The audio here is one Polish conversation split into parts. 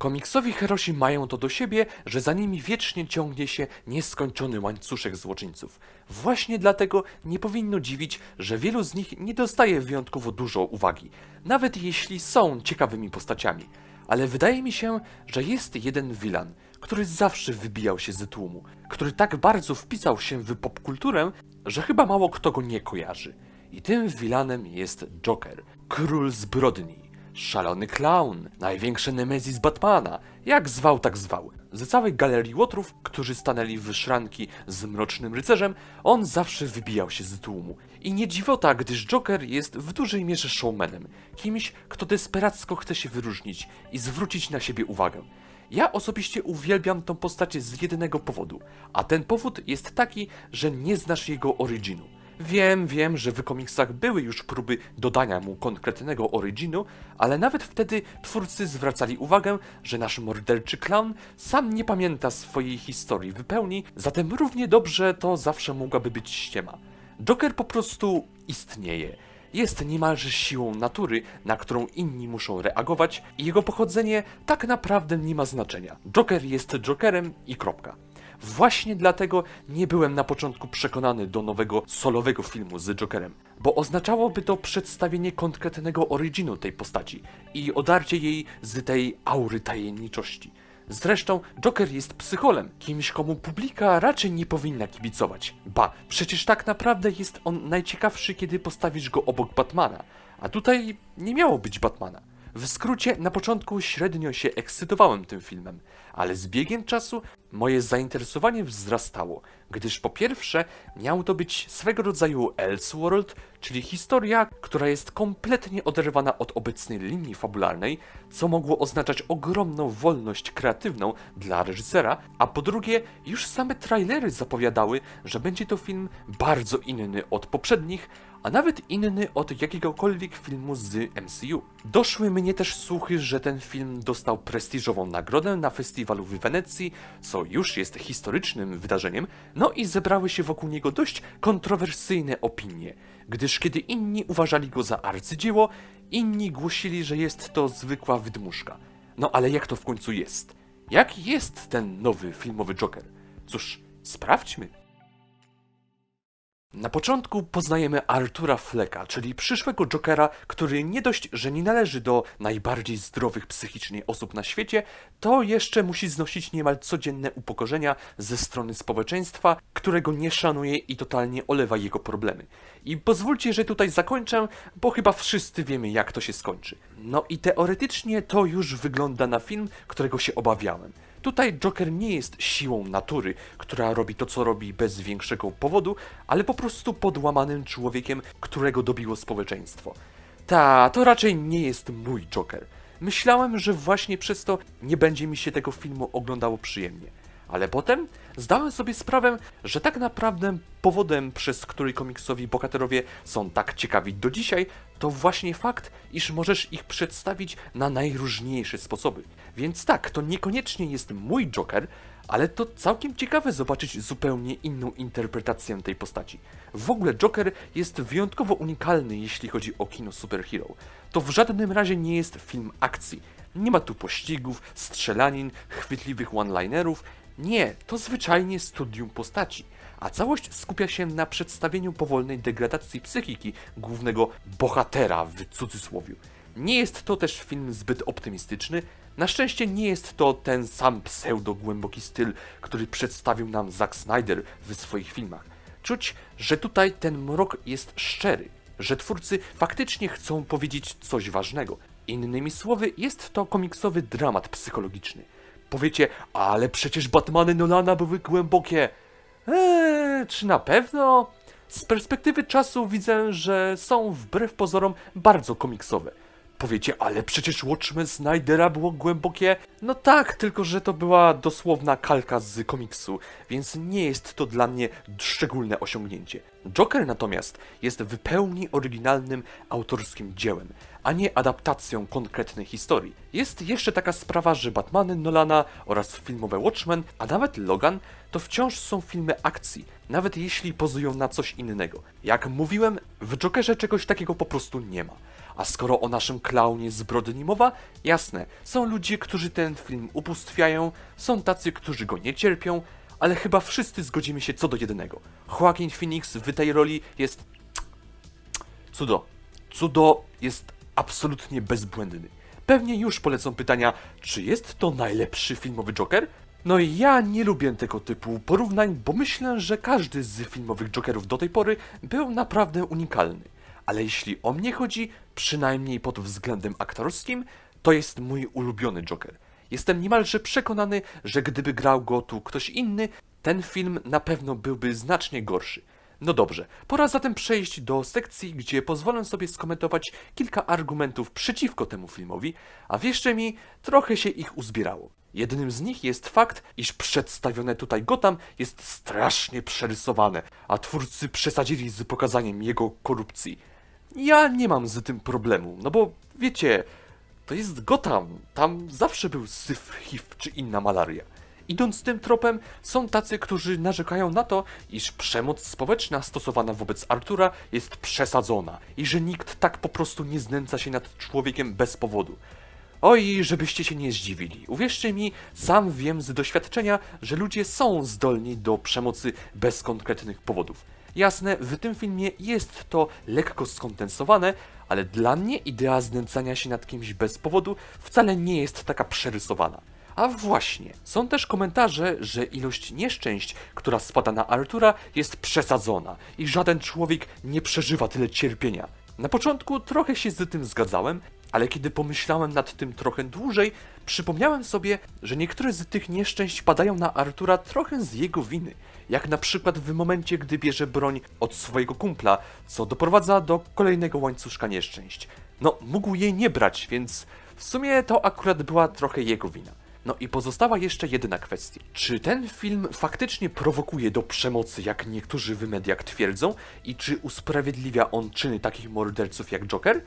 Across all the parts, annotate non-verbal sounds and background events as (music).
Komiksowi herosi mają to do siebie, że za nimi wiecznie ciągnie się nieskończony łańcuszek złoczyńców. Właśnie dlatego nie powinno dziwić, że wielu z nich nie dostaje wyjątkowo dużo uwagi, nawet jeśli są ciekawymi postaciami. Ale wydaje mi się, że jest jeden wilan, który zawsze wybijał się z tłumu, który tak bardzo wpisał się w popkulturę, że chyba mało kto go nie kojarzy. I tym wilanem jest Joker, król zbrodni. Szalony clown, największy nemezis Batmana, jak zwał, tak zwał. Ze całej galerii łotrów, którzy stanęli w szranki z Mrocznym Rycerzem, on zawsze wybijał się z tłumu. I nie dziwota, gdyż Joker jest w dużej mierze showmanem, kimś, kto desperacko chce się wyróżnić i zwrócić na siebie uwagę. Ja osobiście uwielbiam tą postać z jednego powodu, a ten powód jest taki, że nie znasz jego originu. Wiem, wiem, że w komiksach były już próby dodania mu konkretnego originu, ale nawet wtedy twórcy zwracali uwagę, że nasz morderczy clown sam nie pamięta swojej historii w pełni, zatem równie dobrze to zawsze mogłaby być ściema. Joker po prostu istnieje. Jest niemalże siłą natury, na którą inni muszą reagować, i jego pochodzenie tak naprawdę nie ma znaczenia. Joker jest Jokerem i kropka. Właśnie dlatego nie byłem na początku przekonany do nowego solowego filmu z Jokerem, bo oznaczałoby to przedstawienie konkretnego originu tej postaci i odarcie jej z tej aury tajemniczości. Zresztą Joker jest psycholem, kimś komu publika raczej nie powinna kibicować. Ba, przecież tak naprawdę jest on najciekawszy, kiedy postawisz go obok Batmana, a tutaj nie miało być Batmana. W skrócie, na początku średnio się ekscytowałem tym filmem, ale z biegiem czasu moje zainteresowanie wzrastało, gdyż po pierwsze miał to być swego rodzaju Elseworld, czyli historia, która jest kompletnie oderwana od obecnej linii fabularnej, co mogło oznaczać ogromną wolność kreatywną dla reżysera, a po drugie już same trailery zapowiadały, że będzie to film bardzo inny od poprzednich, a nawet inny od jakiegokolwiek filmu z MCU. Doszły mnie też słuchy, że ten film dostał prestiżową nagrodę na festiwalu w Wenecji, co już jest historycznym wydarzeniem, no i zebrały się wokół niego dość kontrowersyjne opinie, gdyż kiedy inni uważali go za arcydzieło, inni głosili, że jest to zwykła wydmuszka. No ale jak to w końcu jest? Jak jest ten nowy filmowy Joker? Cóż, sprawdźmy. Na początku poznajemy Artura Flecka, czyli przyszłego Jokera, który nie dość, że nie należy do najbardziej zdrowych psychicznie osób na świecie, to jeszcze musi znosić niemal codzienne upokorzenia ze strony społeczeństwa, którego nie szanuje i totalnie olewa jego problemy. I pozwólcie, że tutaj zakończę, bo chyba wszyscy wiemy, jak to się skończy. No i teoretycznie to już wygląda na film, którego się obawiałem. Tutaj Joker nie jest siłą natury, która robi to, co robi bez większego powodu, ale po prostu podłamanym człowiekiem, którego dobiło społeczeństwo. Ta, to raczej nie jest mój Joker. Myślałem, że właśnie przez to nie będzie mi się tego filmu oglądało przyjemnie. Ale potem zdałem sobie sprawę, że tak naprawdę powodem, przez który komiksowi bohaterowie są tak ciekawi do dzisiaj, to właśnie fakt, iż możesz ich przedstawić na najróżniejsze sposoby. Więc tak, to niekoniecznie jest mój Joker, ale to całkiem ciekawe zobaczyć zupełnie inną interpretację tej postaci. W ogóle Joker jest wyjątkowo unikalny, jeśli chodzi o kino superhero. To w żadnym razie nie jest film akcji. Nie ma tu pościgów, strzelanin, chwytliwych one-linerów. Nie, to zwyczajnie studium postaci. A całość skupia się na przedstawieniu powolnej degradacji psychiki głównego bohatera w cudzysłowiu. Nie jest to też film zbyt optymistyczny. Na szczęście nie jest to ten sam pseudo-głęboki styl, który przedstawił nam Zack Snyder w swoich filmach. Czuć, że tutaj ten mrok jest szczery, że twórcy faktycznie chcą powiedzieć coś ważnego. Innymi słowy, jest to komiksowy dramat psychologiczny. Powiecie, ale przecież Batmany Nolana były głębokie. Eee, czy na pewno? Z perspektywy czasu widzę, że są wbrew pozorom bardzo komiksowe. Powiecie, ale przecież Watchmen Snydera było głębokie? No tak, tylko że to była dosłowna kalka z komiksu, więc nie jest to dla mnie szczególne osiągnięcie. Joker natomiast jest w pełni oryginalnym autorskim dziełem, a nie adaptacją konkretnej historii. Jest jeszcze taka sprawa, że Batmany Nolana oraz filmowe Watchmen, a nawet Logan, to wciąż są filmy akcji, nawet jeśli pozują na coś innego. Jak mówiłem, w Jokerze czegoś takiego po prostu nie ma. A skoro o naszym klaunie zbrodni mowa, jasne, są ludzie, którzy ten film ubóstwiają, są tacy, którzy go nie cierpią, ale chyba wszyscy zgodzimy się co do jednego. Joaquin Phoenix w tej roli jest (tsk) Cudo. Cudo jest absolutnie bezbłędny. Pewnie już polecą pytania, czy jest to najlepszy filmowy Joker? No i ja nie lubię tego typu porównań, bo myślę, że każdy z filmowych Jokerów do tej pory był naprawdę unikalny. Ale jeśli o mnie chodzi, przynajmniej pod względem aktorskim, to jest mój ulubiony Joker. Jestem niemalże przekonany, że gdyby grał go tu ktoś inny, ten film na pewno byłby znacznie gorszy. No dobrze, pora zatem przejść do sekcji, gdzie pozwolę sobie skomentować kilka argumentów przeciwko temu filmowi, a wierzcie mi, trochę się ich uzbierało. Jednym z nich jest fakt, iż przedstawione tutaj Gotham jest strasznie przerysowane, a twórcy przesadzili z pokazaniem jego korupcji. Ja nie mam z tym problemu, no bo wiecie, to jest Gotham, tam zawsze był syf, HIV czy inna malaria. Idąc tym tropem, są tacy, którzy narzekają na to, iż przemoc społeczna stosowana wobec Artura jest przesadzona i że nikt tak po prostu nie znęca się nad człowiekiem bez powodu. Oj, żebyście się nie zdziwili. Uwierzcie mi, sam wiem z doświadczenia, że ludzie są zdolni do przemocy bez konkretnych powodów. Jasne, w tym filmie jest to lekko skondensowane, ale dla mnie idea znęcania się nad kimś bez powodu wcale nie jest taka przerysowana. A właśnie, są też komentarze, że ilość nieszczęść, która spada na Artura, jest przesadzona i żaden człowiek nie przeżywa tyle cierpienia. Na początku trochę się z tym zgadzałem, ale kiedy pomyślałem nad tym trochę dłużej, przypomniałem sobie, że niektóre z tych nieszczęść padają na Artura trochę z jego winy. Jak na przykład w momencie, gdy bierze broń od swojego kumpla, co doprowadza do kolejnego łańcuszka nieszczęść. No, mógł jej nie brać, więc w sumie to akurat była trochę jego wina. No i pozostała jeszcze jedna kwestia. Czy ten film faktycznie prowokuje do przemocy, jak niektórzy w mediach twierdzą, i czy usprawiedliwia on czyny takich morderców jak Joker?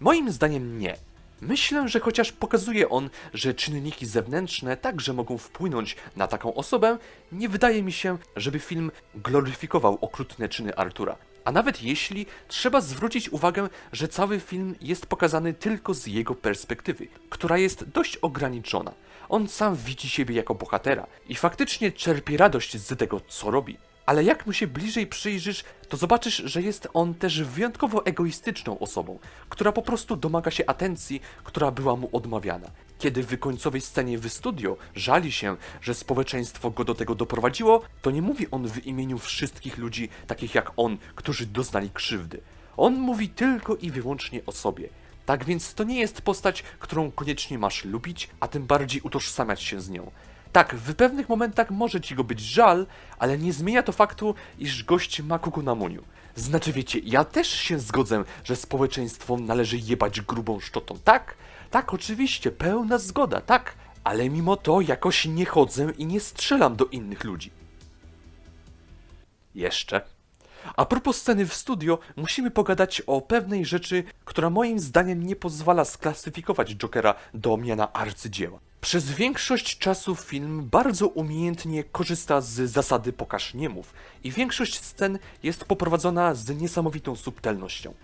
Moim zdaniem nie. Myślę, że chociaż pokazuje on, że czynniki zewnętrzne także mogą wpłynąć na taką osobę, nie wydaje mi się, żeby film gloryfikował okrutne czyny Artura. A nawet jeśli, trzeba zwrócić uwagę, że cały film jest pokazany tylko z jego perspektywy, która jest dość ograniczona. On sam widzi siebie jako bohatera i faktycznie czerpie radość z tego, co robi. Ale jak mu się bliżej przyjrzysz, to zobaczysz, że jest on też wyjątkowo egoistyczną osobą, która po prostu domaga się atencji, która była mu odmawiana. Kiedy w końcowej scenie w studio żali się, że społeczeństwo go do tego doprowadziło, to nie mówi on w imieniu wszystkich ludzi, takich jak on, którzy doznali krzywdy. On mówi tylko i wyłącznie o sobie. Tak więc to nie jest postać, którą koniecznie masz lubić, a tym bardziej utożsamiać się z nią. Tak, w pewnych momentach może ci go być żal, ale nie zmienia to faktu, iż gość ma kuku na muniu. Znaczy wiecie, ja też się zgodzę, że społeczeństwo należy jebać grubą szczotą, tak? Tak, oczywiście, pełna zgoda, tak. Ale mimo to jakoś nie chodzę i nie strzelam do innych ludzi. Jeszcze. A propos sceny w studio, musimy pogadać o pewnej rzeczy, która moim zdaniem nie pozwala sklasyfikować Jokera do miana arcydzieła. Przez większość czasu film bardzo umiejętnie korzysta z zasady pokaż nie mów i większość scen jest poprowadzona z niesamowitą subtelnością.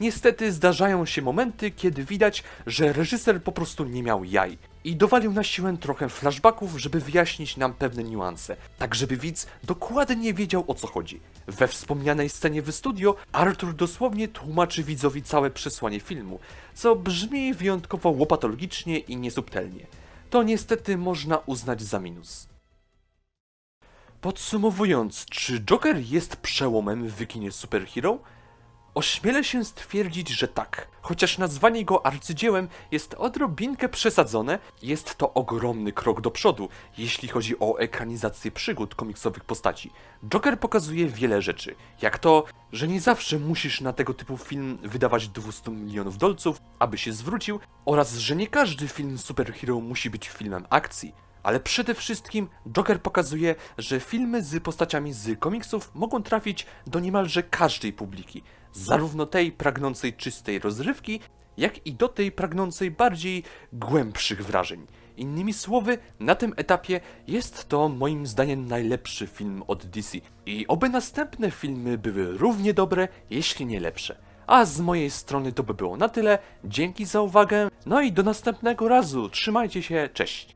Niestety zdarzają się momenty, kiedy widać, że reżyser po prostu nie miał jaj i dowalił na siłę trochę flashbacków, żeby wyjaśnić nam pewne niuanse, tak żeby widz dokładnie wiedział o co chodzi. We wspomnianej scenie w studio Arthur dosłownie tłumaczy widzowi całe przesłanie filmu, co brzmi wyjątkowo łopatologicznie i niesubtelnie. To niestety można uznać za minus. Podsumowując, czy Joker jest przełomem w kinie superhero? Ośmielę się stwierdzić, że tak. Chociaż nazwanie go arcydziełem jest odrobinkę przesadzone, jest to ogromny krok do przodu, jeśli chodzi o ekranizację przygód komiksowych postaci. Joker pokazuje wiele rzeczy, jak to, że nie zawsze musisz na tego typu film wydawać 200 milionów dolców, aby się zwrócił, oraz że nie każdy film superhero musi być filmem akcji. Ale przede wszystkim Joker pokazuje, że filmy z postaciami z komiksów mogą trafić do niemalże każdej publiki, zarówno tej pragnącej czystej rozrywki, jak i do tej pragnącej bardziej głębszych wrażeń. Innymi słowy, na tym etapie jest to moim zdaniem najlepszy film od DC. I oby następne filmy były równie dobre, jeśli nie lepsze. A z mojej strony to by było na tyle. Dzięki za uwagę. No i do następnego razu. Trzymajcie się. Cześć.